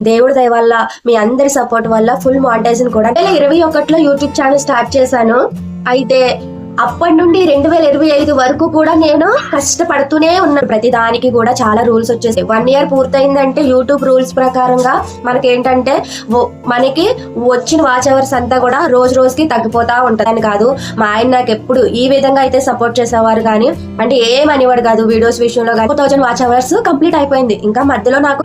దేవుడి దయ వల్ల మీ అందరి సపోర్ట్ వల్ల ఫుల్ మానిటైజేషన్ కూడా. ఇరవై ఒకటిలో యూట్యూబ్ ఛానల్ స్టార్ట్ చేశాను అయితే అప్పటి నుండి రెండు వేల ఇరవై ఐదు వరకు కూడా నేను కష్టపడుతూనే ఉన్నాను. ప్రతి దానికి కూడా చాలా రూల్స్ వచ్చేసాయి. వన్ ఇయర్ పూర్తయిందంటే యూట్యూబ్ రూల్స్ ప్రకారంగా మనకి ఏంటంటే మనకి వచ్చిన వాచ్ అవర్స్ అంతా కూడా రోజు రోజుకి తగ్గిపోతా ఉంటుంది అని కాదు. మా ఆయన నాకు ఎప్పుడు ఈ విధంగా అయితే సపోర్ట్ చేసేవారు కానీ అంటే ఏం అనేవాడు కాదు వీడియోస్ విషయంలో కానీ. Two thousand watch hours complete అయిపోయింది. ఇంకా మధ్యలో నాకు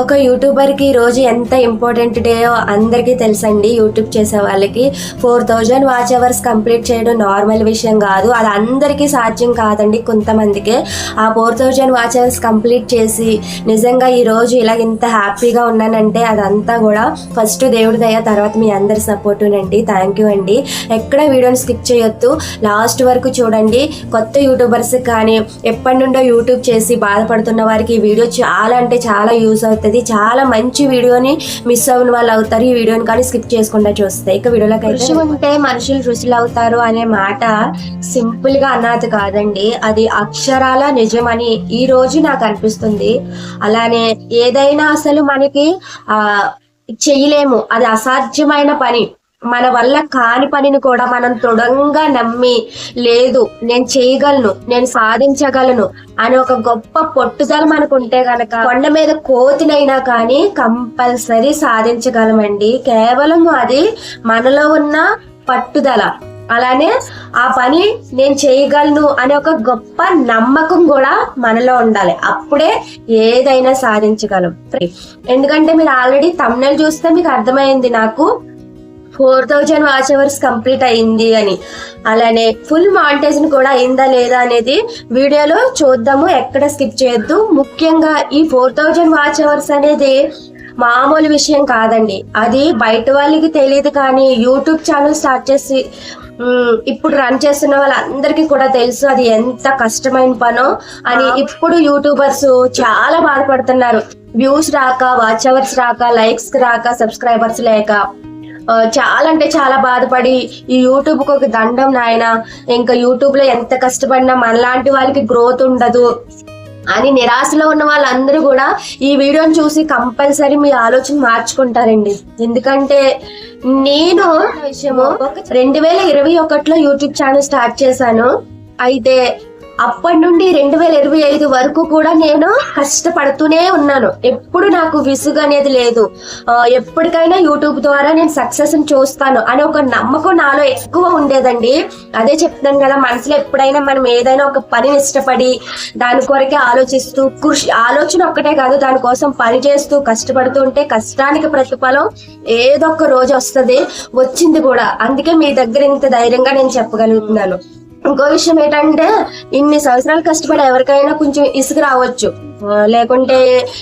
ఒక యూట్యూబర్కి రోజు ఎంత ఇంపార్టెంట్ డే అందరికీ తెలుసండి. యూట్యూబ్ చేసే వాళ్ళకి four thousand watch hours complete చేయడం నార్మల్ విషయం కాదు. అది అందరికీ సాధ్యం కాదండి కొంతమందికే. ఆ four thousand watch hours complete చేసి నిజంగా ఈరోజు ఇలా ఇంత హ్యాపీగా ఉన్నానంటే అదంతా కూడా ఫస్ట్ దేవుడి దయ తర్వాత మీ అందరి సపోర్టునండి థ్యాంక్ యూ అండి. ఎక్కడ వీడియోని స్కిప్ చేయొద్దు. లాస్ట్ వరకు చూడండి. కొత్త యూట్యూబర్స్ కానీ ఎప్పటి నుండో యూట్యూబ్ చేసి బాధపడుతున్న వారికి ఈ వీడియో చాలా అంటే చాలా యూస్ అవుతుంది. చాలా మంచి వీడియోని మిస్ అవ్వని వాళ్ళు అవుతారు. ఈ వీడియోని కానీ స్కిప్ చేసుకుంటా చూస్తే. ఇక వీడియోలోకి అయితే ఉంటే మనుషులు రుచులు అవుతారు అనే మాట సింపుల్గా అన్నది కాదండి. అది అక్షరాల నిజమని ఈ రోజు నాకు అనిపిస్తుంది. అలానే ఏదైనా అసలు మనకి ఆ చెయ్యలేము. అది అసాధ్యమైన పని. మన వల్ల కాని పనిని కూడా మనం దృఢంగా నమ్మి లేదు నేను చేయగలను నేను సాధించగలను అని ఒక గొప్ప పట్టుదల మనకు ఉంటే గనక కొండ మీద కోతినైనా కానీ కంపల్సరీ సాధించగలమండి. కేవలం అది మనలో ఉన్న పట్టుదల. అలానే ఆ పని నేను చేయగలను అనే ఒక గొప్ప నమ్మకం కూడా మనలో ఉండాలి. అప్పుడే ఏదైనా సాధించగలం. ఎందుకంటే మీరు ఆల్రెడీ తమిళ చూస్తే మీకు అర్థమైంది నాకు. Four thousand watch hours complete అయింది అని. అలానే ఫుల్ మాంటేజ్ని కూడా అయిందా లేదా అనేది వీడియోలో చూద్దాము ఎక్కడ స్కిప్ చేయొద్దు. ముఖ్యంగా ఈ ఫోర్ థౌజండ్ వాచ్ అవర్స్ అనేది మామూలు విషయం కాదండి. అది బయట వాళ్ళకి తెలియదు కానీ యూట్యూబ్ ఛానల్ స్టార్ట్ చేసి ఇప్పుడు రన్ చేస్తున్న వాళ్ళందరికీ కూడా తెలుసు అది ఎంత కష్టమైన పనో. అని ఇప్పుడు యూట్యూబర్స్ చాలా బాధపడుతున్నారు. వ్యూస్ రాక వాచ్ అవర్స్ రాక లైక్స్ రాక సబ్స్క్రైబర్స్ లేక. చాలా అంటే చాలా బాధపడి ఈ యూట్యూబ్కు ఒక దండం నాయన. ఇంకా యూట్యూబ్లో ఎంత కష్టపడినా మనలాంటి వాళ్ళకి గ్రోత్ ఉండదు. అని నిరాశలో ఉన్న వాళ్ళందరూ కూడా ఈ వీడియోని చూసి కంపల్సరీ మీ ఆలోచన మార్చుకుంటారండి. ఎందుకంటే నేను విషయము. రెండు వేల ఇరవై ఒకటిలో యూట్యూబ్ ఛానల్ స్టార్ట్ చేశాను. అయితే అప్పటి నుండి రెండు వేల ఇరవై ఐదు వరకు కూడా నేను కష్టపడుతూనే ఉన్నాను. ఎప్పుడు నాకు విసుగు అనేది లేదు. ఎప్పటికైనా యూట్యూబ్ ద్వారా నేను సక్సెస్ చూస్తాను అనే ఒక నమ్మకం నాలో ఎక్కువ ఉండేదండి. అదే చెప్తాను కదా మనసులో ఎప్పుడైనా మనం ఏదైనా ఒక పనిని ఇష్టపడి దాని కొరకే ఆలోచిస్తూ కృషి ఆలోచన ఒక్కటే కాదు దానికోసం పని చేస్తూ కష్టపడుతూ ఉంటే కష్టానికి ప్రతిఫలం ఏదో ఒక రోజు వస్తుంది వచ్చింది కూడా. అందుకే మీ దగ్గర ఇంత ధైర్యంగా నేను చెప్పగలుగుతున్నాను. ఇంకో విషయం ఏంటంటే ఇన్ని సంవత్సరాలు కష్టపడి ఎవరికైనా కొంచెం ఇసుక రావచ్చు. లేకుంటే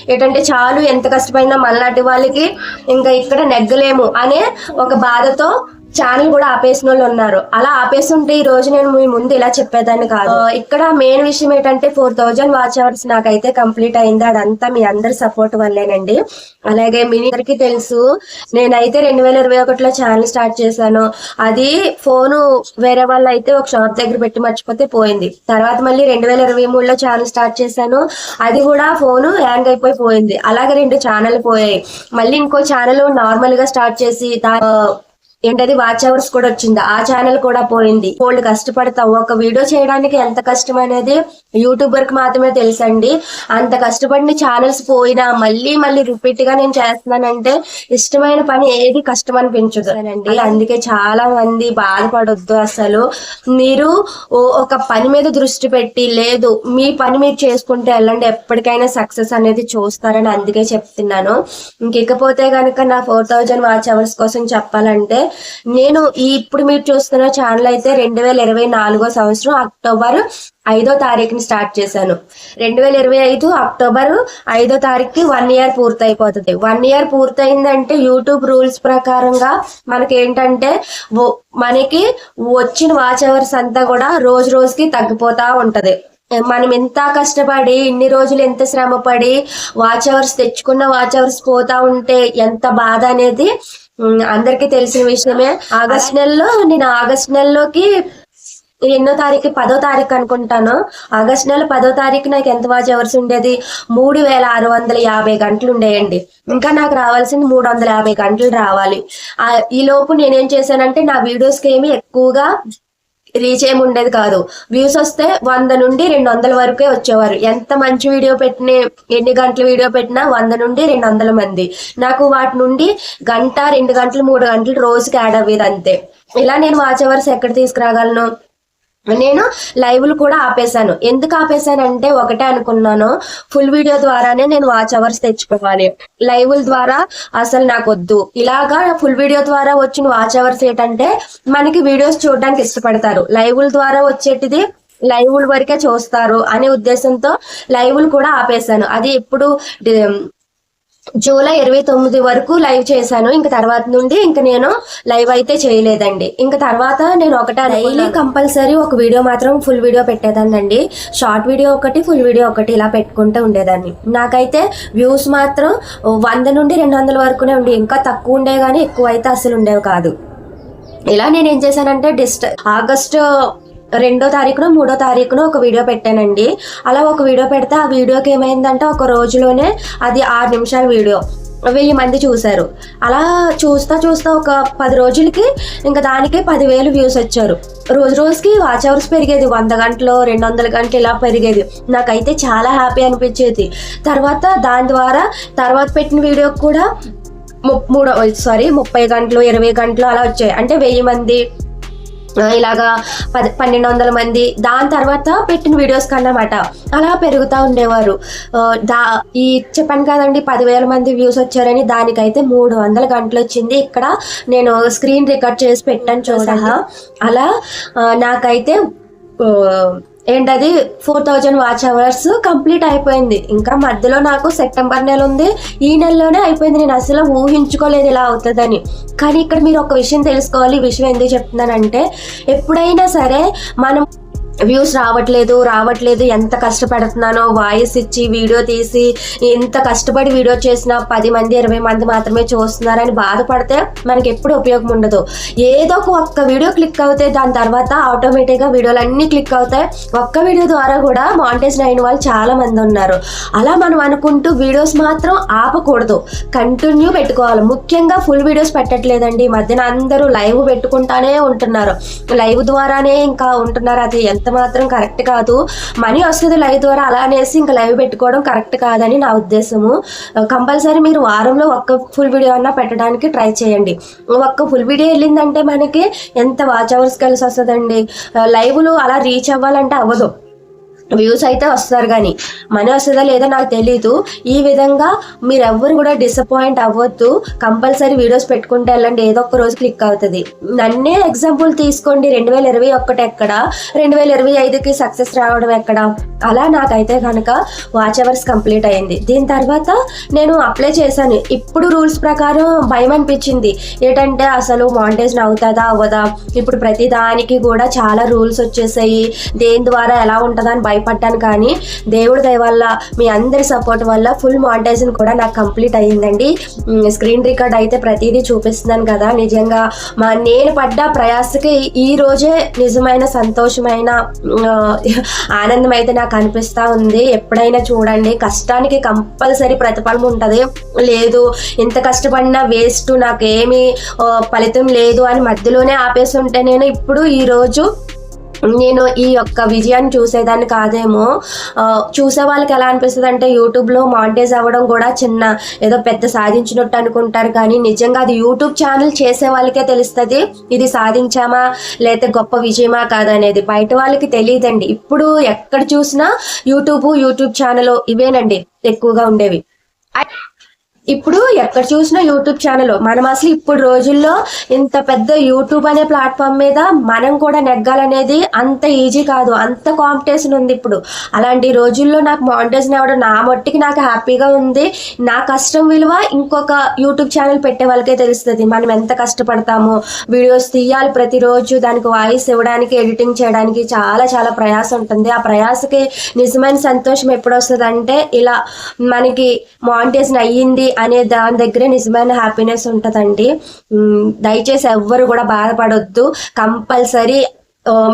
ఏంటంటే చాలు ఎంత కష్టపడినా మనలాంటి వాళ్ళకి ఇంకా ఇక్కడ నెగ్గలేము అనే ఒక బాధతో ఛానల్ కూడా ఆపేసిన వాళ్ళు ఉన్నారు. అలా ఆపేస్తుంటే ఈ రోజు నేను మీ ముందు ఇలా చెప్పేదాన్ని కాదు. ఇక్కడ మెయిన్ విషయం ఏంటంటే ఫోర్ థౌజండ్ వాచ్ అవర్స్ నాకైతే కంప్లీట్ అయింది. అదంతా మీ అందరి సపోర్ట్ వల్లేనండి. అలాగే మీ అందరికీ తెలుసు నేనైతే రెండు వేల ఇరవై ఒకటిలో ఛానల్ స్టార్ట్ చేశాను. అది ఫోను వేరే వాళ్ళు అయితే ఒక షాప్ దగ్గర పెట్టి మర్చిపోతే పోయింది. తర్వాత మళ్ళీ రెండు వేల ఇరవై మూడులో ఛానల్ స్టార్ట్ చేశాను. అది కూడా ఫోను హ్యాంగ్ అయిపోయి పోయింది. అలాగే రెండు ఛానల్ పోయాయి. మళ్ళీ ఇంకో ఛానల్ నార్మల్గా స్టార్ట్ చేసి ఏంటది వాచ్ అవర్స్ కూడా వచ్చింది? ఆ ఛానల్ కూడా పోయింది. వాళ్ళు కష్టపడతాం ఒక వీడియో చేయడానికి ఎంత కష్టం అనేది యూట్యూబర్కి మాత్రమే తెలుసండి. అంత కష్టపడిన ఛానల్స్ పోయినా మళ్ళీ మళ్ళీ రిపీట్గా నేను చేస్తున్నానంటే ఇష్టమైన పని ఏది కష్టం అనిపించదు అండి అందుకే చాలా మంది బాధపడొద్దు అసలు. మీరు ఒక పని మీద దృష్టి పెట్టి లేదు మీ పని మీరు చేసుకుంటే వెళ్ళండి ఎప్పటికైనా సక్సెస్ అనేది చూస్తారని అందుకే చెప్తున్నాను. ఇంకపోతే కనుక నా ఫోర్ థౌజండ్ వాచ్ అవర్స్ కోసం చెప్పాలంటే నేను ఈ ఇప్పుడు మీరు చూస్తున్న ఛానల్ అయితే రెండు వేల ఇరవై నాలుగో సంవత్సరం అక్టోబర్ ఐదో తారీఖుని స్టార్ట్ చేశాను. రెండు వేల ఇరవై ఐదు అక్టోబర్ ఐదో తారీఖుకి వన్ ఇయర్ పూర్తయిపోతుంది. వన్ ఇయర్ పూర్తయిందంటే యూట్యూబ్ రూల్స్ ప్రకారంగా మనకి ఏంటంటే మనకి వచ్చిన వాచ్ అవర్స్ అంతా కూడా రోజు రోజుకి తగ్గిపోతా ఉంటది. మనం ఎంత కష్టపడి ఇన్ని రోజులు ఎంత శ్రమ పడి వాచ్ అవర్స్ తెచ్చుకున్న వాచ్ అవర్స్ పోతా ఉంటే ఎంత బాధ అనేది అందరికీ తెలిసిన విషయమే. ఆగస్ట్ నెలలో నేను ఆగస్ట్ నెలలోకి ఎన్నో తారీఖు పదో తారీఖు అనుకుంటాను. ఆగస్ట్ నెల పదో తారీఖు నాకు ఎంత వాచ్ అవర్స్ ఉండేది? మూడు వేల ఆరు వందల యాభై గంటలు ఉండేయండి. ఇంకా నాకు రావాల్సింది మూడు వందల యాభై గంటలు రావాలి. ఆ, ఈ లోపు నేనేం చేశానంటే నా వీడియోస్కి ఏమి ఎక్కువగా రీచ్ ఏమి ఉండేది కాదు. వ్యూస్ వస్తే వంద నుండి రెండు వందల వరకే వచ్చేవారు. ఎంత మంచి వీడియో పెట్టిన ఎన్ని గంటల వీడియో పెట్టినా వంద నుండి రెండు వందల మంది. నాకు వాటి నుండి గంట రెండు గంటలు మూడు గంటలు రోజుకి యాడ్ అవ్వేది అంతే. ఇలా నేను వాచ్ అవర్స్ ఎక్కడ తీసుకురాగలను? నేను లైవ్లు కూడా ఆపేశాను. ఎందుకు ఆపేశానంటే ఒకటే అనుకున్నాను. ఫుల్ వీడియో ద్వారానే నేను వాచ్ అవర్స్ తెచ్చుకోవాలి. లైవ్ల ద్వారా అసలు నాకు వద్దు. ఇలాగా ఫుల్ వీడియో ద్వారా వచ్చిన వాచ్ అవర్స్ ఏంటంటే మనకి వీడియోస్ చూడడానికి ఇష్టపడతారు. లైవ్ల ద్వారా వచ్చేటిది లైవ్ల వరకే చూస్తారు అనే ఉద్దేశంతో లైవ్లు కూడా ఆపేశాను. అది ఎప్పుడు జూలై ఇరవై తొమ్మిది వరకు లైవ్ చేశాను. ఇంకా తర్వాత నుండి ఇంకా నేను లైవ్ అయితే చేయలేదండి. ఇంకా తర్వాత నేను ఒకటే డైలీ కంపల్సరీ ఒక వీడియో మాత్రం ఫుల్ వీడియో పెట్టేదాన్నండి. షార్ట్ వీడియో ఒకటి ఫుల్ వీడియో ఒకటి ఇలా పెట్టుకుంటూ ఉండేదాన్ని. నాకైతే వ్యూస్ మాత్రం వంద నుండి రెండు వందల వరకునే ఉండి. ఇంకా తక్కువ ఉండే కానీ ఎక్కువ అయితే అసలు ఉండేవి కాదు. ఇలా నేను ఏం చేశానంటే డిస్ట్ ఆగస్టు రెండో తారీఖున మూడో తారీఖున ఒక వీడియో పెట్టానండి. అలా ఒక వీడియో పెడితే ఆ వీడియోకి ఏమైందంటే ఒక రోజులోనే అది ఆరు నిమిషాల వీడియో. వెయ్యి మంది చూశారు. అలా చూస్తా చూస్తా ఒక పది రోజులకి ఇంకా దానికి పదివేలు వ్యూస్ వచ్చారు. రోజు రోజుకి వాచ్ అవర్స్ పెరిగేది. వంద గంటలు రెండు వందల గంటలు ఇలా పెరిగేది. నాకైతే చాలా హ్యాపీ అనిపించేది. తర్వాత దాని ద్వారా తర్వాత పెట్టిన వీడియోకి కూడా ము- మూడో సారీ ముప్పై గంటలు ఇరవై గంటలు అలా వచ్చాయి. అంటే వెయ్యి మంది ఇలాగా పది పన్నెండు వందల మంది దాని తర్వాత పెట్టిన వీడియోస్ కన్నమాట. అలా పెరుగుతూ ఉండేవారు. దా ఈ చెప్పాను కదండి పదివేల మంది వ్యూస్ వచ్చారని దానికైతే మూడు వందల గంటలు వచ్చింది. ఇక్కడ నేను స్క్రీన్ రికార్డ్ చేసి పెట్టాను చూసా అలా నాకైతే ఏంటది? Four thousand watch hours complete అయిపోయింది. ఇంకా మధ్యలో నాకు సెప్టెంబర్ నెల ఉంది. ఈ నెలలోనే అయిపోయింది. నేను అసలు ఊహించుకోలేదు ఇలా అవుతుందని. కానీ ఇక్కడ మీరు ఒక విషయం తెలుసుకోవాలి. విషయం ఎందుకు చెప్తున్నానంటే ఎప్పుడైనా సరే మనం వ్యూస్ రావట్లేదు రావట్లేదు. ఎంత కష్టపడుతున్నానో వాయిస్ ఇచ్చి వీడియో తీసి ఎంత కష్టపడి వీడియో చేసినా పది మంది ఇరవై మంది మాత్రమే చూస్తున్నారని బాధపడితే మనకి ఎప్పుడు ఉపయోగం ఉండదు. ఏదో ఒక ఒక్క వీడియో క్లిక్ అవుతే దాని తర్వాత ఆటోమేటిక్గా వీడియోలు అన్నీ క్లిక్ అవుతాయి. ఒక్క వీడియో ద్వారా కూడా మాంటేజ్ అయిన వాళ్ళు చాలా మంది ఉన్నారు. అలా మనం అనుకుంటూ వీడియోస్ మాత్రం ఆపకూడదు. కంటిన్యూ పెట్టుకోవాలి. ముఖ్యంగా ఫుల్ వీడియోస్ పెట్టట్లేదండి. ఈ మధ్యన అందరూ లైవ్ పెట్టుకుంటానే ఉంటున్నారు. లైవ్ ద్వారానే ఇంకా ఉంటున్నారు. అది ఎంత మాత్రం కరెక్ట్ కాదు. మనీ వస్తుంది లైవ్ ద్వారా అలా అనేసి ఇంకా లైవ్ పెట్టుకోవడం కరెక్ట్ కాదని నా ఉద్దేశము. కంపల్సరీ మీరు వారంలో ఒక్క ఫుల్ వీడియో అన్నా పెట్టడానికి ట్రై చేయండి. ఒక్క ఫుల్ వీడియో వెళ్ళిందంటే మనకి ఎంత వాచ్ అవర్స్ కలిసి వస్తుందండి? లైవ్లు అలా రీచ్ అవ్వాలంటే అవ్వదు. వ్యూస్ అయితే వస్తారు కానీ మనీ వస్తుందా లేదా నాకు తెలీదు. ఈ విధంగా మీరు ఎవ్వరు కూడా డిసప్పాయింట్ అవ్వద్దు. కంపల్సరీ వీడియోస్ పెట్టుకుంటే వెళ్ళండి. ఏదో ఒక రోజు క్లిక్ అవుతుంది. నన్నే ఎగ్జాంపుల్ తీసుకోండి. రెండు వేల ఇరవై ఒకటి ఎక్కడ? రెండు వేల ఇరవై ఐదుకి సక్సెస్ రావడం ఎక్కడ? అలా నాకైతే కనుక వాచ్ అవర్స్ కంప్లీట్ అయింది దీని తర్వాత నేను అప్లై చేశాను. ఇప్పుడు రూల్స్ ప్రకారం భయం అనిపించింది. ఏంటంటే అసలు మానిటైజన్ అవుతుందా అవ్వదా? ఇప్పుడు ప్రతి దానికి కూడా చాలా రూల్స్ వచ్చేసాయి. దేని ద్వారా ఎలా ఉంటుందా అని భయపడ్డాను కానీ దేవుడి దయ వల్ల మీ అందరి సపోర్ట్ వల్ల ఫుల్ మానిటైజేషన్ కూడా నాకు కంప్లీట్ అయ్యిందండి. స్క్రీన్ రికార్డ్ అయితే ప్రతిదీ చూపిస్తున్నాను కదా. నిజంగా మా నేను పడ్డ ప్రయాసకి ఈ రోజే నిజమైన సంతోషమైన ఆనందం అయితే నాకు అనిపిస్తూ ఉంది. ఎప్పుడైనా చూడండి కష్టానికి కంపల్సరీ ప్రతిఫలం ఉంటుంది. లేదు ఇంత కష్టపడినా వేస్ట్ నాకేమీ ఫలితం లేదు అని మధ్యలోనే ఆపేసి ఉంటే నేను ఇప్పుడు ఈరోజు నేను ఈ యొక్క విజయాన్ని చూసేదాన్ని కాదేమో. చూసే వాళ్ళకి ఎలా అనిపిస్తుంది అంటే యూట్యూబ్లో మాంటేజ్ అవ్వడం కూడా చిన్న ఏదో పెద్ద సాధించినట్టు అనుకుంటారు. కానీ నిజంగా అది యూట్యూబ్ ఛానల్ చేసే వాళ్ళకే తెలుస్తుంది. ఇది సాధించామా లేకపోతే గొప్ప విజయమా కాదనేది. బయట వాళ్ళకి తెలియదండి. ఇప్పుడు ఎక్కడ చూసినా యూట్యూబ్ యూట్యూబ్ ఛానల్ ఇవేనండి ఎక్కువగా ఉండేవి. ఇప్పుడు ఎక్కడ చూసినా యూట్యూబ్ ఛానల్. మనం అసలు ఇప్పుడు రోజుల్లో ఇంత పెద్ద యూట్యూబ్ అనే ప్లాట్ఫామ్ మీద మనం కూడా నెగ్గాలనేది అంత ఈజీ కాదు. అంత కాంపిటీషన్ ఉంది ఇప్పుడు. అలాంటి రోజుల్లో నాకు మౌంటేషన్ అవ్వడం నా మట్టికి నాకు హ్యాపీగా ఉంది. నా కష్టం విలువ ఇంకొక యూట్యూబ్ ఛానల్ పెట్టే వాళ్ళకే తెలుస్తుంది. మనం ఎంత కష్టపడతామో? వీడియోస్ తీయాలి ప్రతిరోజు. దానికి వాయిస్ ఇవ్వడానికి ఎడిటింగ్ చేయడానికి చాలా చాలా ప్రయాసం ఉంటుంది. ఆ ప్రయాసకి నిజమైన సంతోషం ఎప్పుడు వస్తుంది అంటే ఇలా మనకి మౌంటేషన్ అయ్యింది అనే దాని దగ్గరే నిజమైన హ్యాపీనెస్ ఉంటుందండి. దయచేసి ఎవ్వరు కూడా బాధపడొద్దు. కంపల్సరీ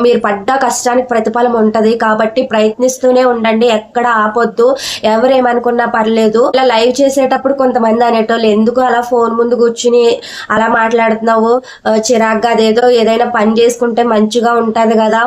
మీరు పడ్డ కష్టానికి ప్రతిఫలం ఉంటది. కాబట్టి ప్రయత్నిస్తూనే ఉండండి. ఎక్కడ ఆపొద్దు. ఎవరేమనుకున్నా పర్లేదు. ఇలా లైవ్ చేసేటప్పుడు కొంతమంది అనేటోళ్ళు ఎందుకు అలా ఫోన్ ముందు కూర్చుని అలా మాట్లాడుతున్నావు? చిరాగ్గా అదేదో ఏదైనా పని చేసుకుంటే మంచిగా ఉంటుంది కదా.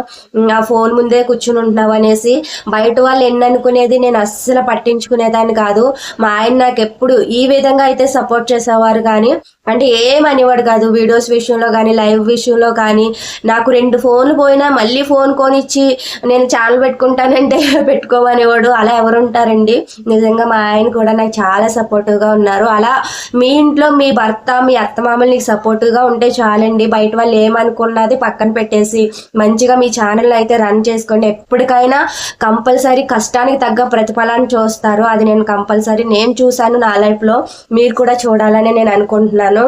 ఆ ఫోన్ ముందే కూర్చుని ఉంటున్నావు అనేసి బయట వాళ్ళు ఎన్ననుకునేది నేను అస్సలు పట్టించుకునేదాన్ని కాదు. మా ఆయన నాకు ఎప్పుడు ఈ విధంగా అయితే సపోర్ట్ చేసేవారు కానీ అంటే ఏమనేవాడు కాదు. వీడియోస్ విషయంలో కానీ లైవ్ విషయంలో కానీ నాకు రెండు ఫోన్లు పోయినా మళ్ళీ ఫోన్ కొనిచ్చి నేను ఛానల్ పెట్టుకుంటానంటే పెట్టుకోమనేవాడు. అలా ఎవరు ఉంటారండి నిజంగా మా ఆయన కూడా నాకు చాలా సపోర్టివ్గా ఉన్నారు. అలా మీ ఇంట్లో మీ భర్త మీ అత్తమామలు నీకు సపోర్టివ్గా ఉంటే చాలండి. బయట వాళ్ళు ఏమనుకున్నది పక్కన పెట్టేసి మంచిగా మీ ఛానల్ అయితే రన్ చేసుకోండి. ఎప్పటికైనా కంపల్సరీ కష్టానికి తగ్గ ప్రతిఫలాన్ని చూస్తారు. అది నేను కంపల్సరీ నేను చూశాను నా లైఫ్లో. మీరు కూడా చూడాలని నేను అనుకుంటున్నాను.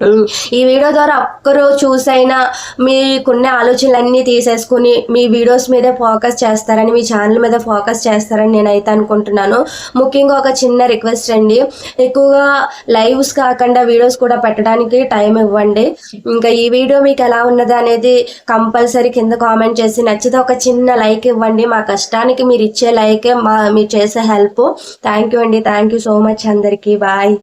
ఉమ్, ఈ వీడియో ద్వారా ఒక్కరు చూసైనా మీకున్న ఆలోచనలన్నీ తీసేసుకుని మీ వీడియోస్ మీదే ఫోకస్ చేస్తారని మీ ఛానల్ మీద ఫోకస్ చేస్తారని నేనైతే అనుకుంటున్నాను. ముఖ్యంగా ఒక చిన్న రిక్వెస్ట్ అండి. ఎక్కువగా లైవ్స్ కాకుండా వీడియోస్ కూడా పెట్టడానికి టైం ఇవ్వండి. ఇంకా ఈ వీడియో మీకు ఎలా ఉన్నది అనేది కంపల్సరీ కింద కామెంట్ చేసి నచ్చితే ఒక చిన్న లైక్ ఇవ్వండి. మా కష్టానికి మీరు ఇచ్చే లైకే మా మీరు చేసే హెల్ప్. థ్యాంక్ యూ అండి. థ్యాంక్ యూ సో మచ్ అందరికీ. బాయ్.